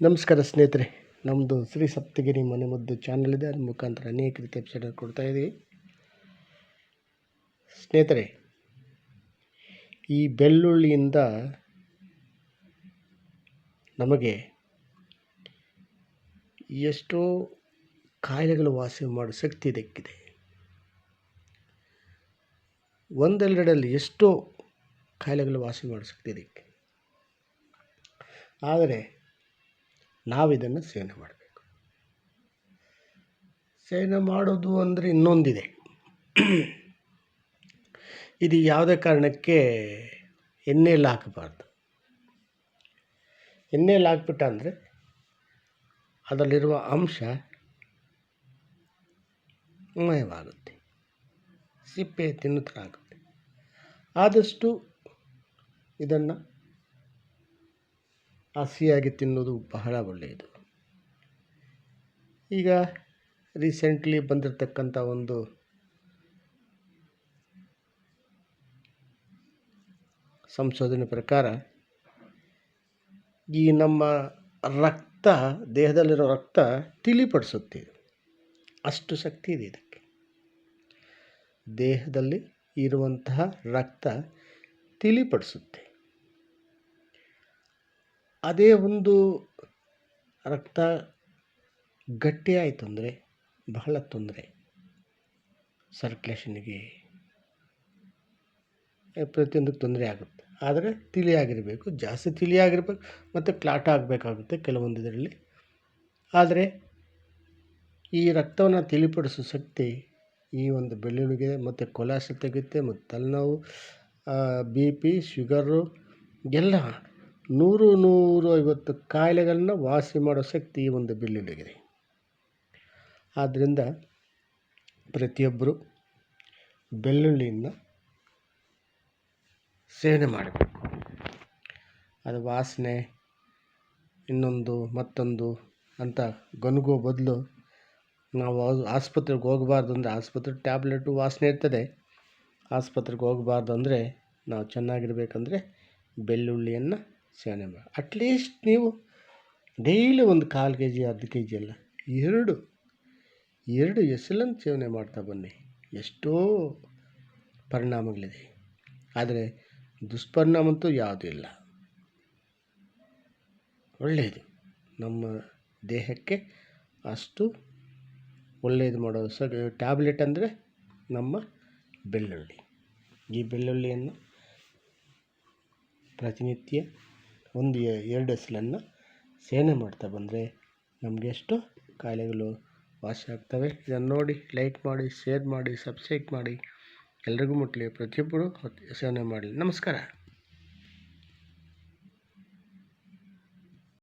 ನಮಸ್ಕಾರ ಸ್ನೇಹಿತರೆ ನಮ್ಮದು ಶ್ರೀ ಸಪ್ತಗಿರಿ ಮನೆ ಮದ್ದು ಚಾನಲ್ ಇದೆ. ಅದ್ರ ಮುಖಾಂತರ ಅನೇಕ ರೀತಿ ಎಪಿಸೋಡ್ ಕೊಡ್ತಾ ಇದ್ದೀವಿ ಸ್ನೇಹಿತರೆ, ಈ ಬೆಳ್ಳುಳ್ಳಿಯಿಂದ ನಮಗೆ ಎಷ್ಟೋ ಕಾಯಿಲೆಗಳು ವಾಸಿ ಮಾಡೋ ಶಕ್ತಿ ಇದಕ್ಕಿದೆ ಒಂದೆರಡರಲ್ಲಿ ಎಷ್ಟೋ ಕಾಯಿಲೆಗಳು ವಾಸಿ ಮಾಡೋ ಶಕ್ತಿ ಇದಕ್ಕೆ ಆದರೆ ನಾವಿದನ್ನು ಸೇವನೆ ಮಾಡಬೇಕು. ಸೇವನೆ ಮಾಡೋದು ಅಂದರೆ ಇನ್ನೊಂದಿದೆ. ಇದು ಯಾವುದೇ ಕಾರಣಕ್ಕೆ ಎಣ್ಣೆಯಲ್ಲಿ ಹಾಕಬಾರ್ದು. ಎಣ್ಣೆಯಲ್ಲಿ ಹಾಕ್ಬಿಟ್ಟ ಅಂದರೆ ಅದರಲ್ಲಿರುವ ಅಂಶ ಮಯವಾಗುತ್ತೆ ಸಿಪ್ಪೆ ತಿನ್ನೋ ಥರ ಆಗುತ್ತೆ. ಆದಷ್ಟು ಇದನ್ನು ಹಸಿಯಾಗಿ ತಿನ್ನೋದು ಬಹಳ ಒಳ್ಳೆಯದು. ಈಗ ರೀಸೆಂಟ್ಲಿ ಬಂದಿರತಕ್ಕಂಥ ಒಂದು ಸಂಶೋಧನೆ ಪ್ರಕಾರ ಈ ನಮ್ಮ ರಕ್ತ, ದೇಹದಲ್ಲಿರೋ ರಕ್ತ ತಿಳಿಪಡಿಸುತ್ತೆ. ಅಷ್ಟು ಶಕ್ತಿ ಇದೆ ಇದಕ್ಕೆ. ದೇಹದಲ್ಲಿ ಇರುವಂತಹ ರಕ್ತ ತಿಳಿಪಡಿಸುತ್ತೆ. ಅದೇ ಒಂದು ರಕ್ತ ಗಟ್ಟಿಯಾಯಿತು ಅಂದರೆ ಬಹಳ ತೊಂದರೆ. ಸರ್ಕ್ಯುಲೇಷನ್ಗೆ ಪ್ರತಿಯೊಂದಕ್ಕೆ ತೊಂದರೆ ಆಗುತ್ತೆ. ಆದರೆ ತಿಳಿಯಾಗಿರಬೇಕು ಜಾಸ್ತಿ ತಿಳಿಯಾಗಿರ್ಬೇಕು ಮತ್ತು ಕ್ಲಾಟ್ ಆಗಬೇಕಾಗುತ್ತೆ ಕೆಲವೊಂದು ಇದರಲ್ಲಿ. ಆದರೆ ಈ ರಕ್ತವನ್ನು ತಿಳಿಪಡಿಸೋ ಶಕ್ತಿ ಈ ಒಂದು ಬೆಳ್ಳುಳ್ಳಿಗೆ, ಮತ್ತು ಕೊಲಾಸ್ಟ್ರಾಲ್ ತೆಗೆಯುತ್ತೆ, ಮತ್ತು ತಲೆನೋವು ಬಿ ಪಿ ಶುಗರು ಎಲ್ಲ ನೂರು ನೂರು ಐವತ್ತು ಕಾಯಿಲೆಗಳನ್ನ ವಾಸಿ ಮಾಡೋ ಶಕ್ತಿ ಈ ಒಂದು ಬೆಳ್ಳುಳ್ಳಿಗಿದೆ ಆದ್ದರಿಂದ ಪ್ರತಿಯೊಬ್ಬರು ಬೆಳ್ಳುಳ್ಳಿಯನ್ನು ಸೇವನೆ ಮಾಡಬೇಕು. ಅದು ವಾಸನೆ, ಇನ್ನೊಂದು ಮತ್ತೊಂದು ಅಂತ ಗೊನಗೋ ಬದಲು ನಾವು ಆಸ್ಪತ್ರೆಗೆ ಹೋಗಬಾರ್ದು ಅಂದರೆ ಆಸ್ಪತ್ರೆ ಟ್ಯಾಬ್ಲೆಟು ವಾಸನೆ ಇರ್ತದೆ. ಆಸ್ಪತ್ರೆಗೆ ಹೋಗಬಾರ್ದು ಅಂದರೆ ನಾವು ಚೆನ್ನಾಗಿರ್ಬೇಕಂದ್ರೆ ಬೆಳ್ಳುಳ್ಳಿಯನ್ನು ಸೇವನೆ ಮಾಡಿ ಅಟ್ಲೀಸ್ಟ್ ನೀವು ಡೈಲಿ ಒಂದು ಕಾಲು ಕೆ ಜಿ ಅರ್ಧ ಕೆ ಜಿ ಅಲ್ಲ ಎರಡು ಎರಡು ಎಸಲನ್ನು ಸೇವನೆ ಮಾಡ್ತಾ ಬನ್ನಿ. ಎಷ್ಟೋ ಪರಿಣಾಮಗಳಿದೆ. ಆದರೆ ದುಷ್ಪರಿಣಾಮ ಅಂತೂ ಯಾವುದೂ ಇಲ್ಲ. ಒಳ್ಳೆಯದು ನಮ್ಮ ದೇಹಕ್ಕೆ ಅಷ್ಟು ಒಳ್ಳೆಯದು ಮಾಡೋ ಸ ಟ್ಯಾಬ್ಲೆಟ್ ಅಂದರೆ ನಮ್ಮ ಬೆಳ್ಳುಳ್ಳಿ. ಈ ಬೆಳ್ಳುಳ್ಳಿಯನ್ನು ಪ್ರತಿನಿತ್ಯ ಒಂದು ಎರಡು ಎಸಲನ್ನು ಸೇವನೆ ಮಾಡ್ತಾ ಬಂದರೆ ನಮಗೆ ಎಷ್ಟು ಕಾಯಿಲೆಗಳು ವಾಸಿ ಆಗ್ತವೆ. ಇದನ್ನು ನೋಡಿ ಲೈಕ್ ಮಾಡಿ ಶೇರ್ ಮಾಡಿ ಸಬ್ಸ್ಕ್ರೈಬ್ ಮಾಡಿ. ಎಲ್ರಿಗೂ ಮುಟ್ಟಲಿ ಪ್ರತಿಯೊಬ್ಬರು ಸೇವನೆ ಮಾಡಲಿ. ನಮಸ್ಕಾರ.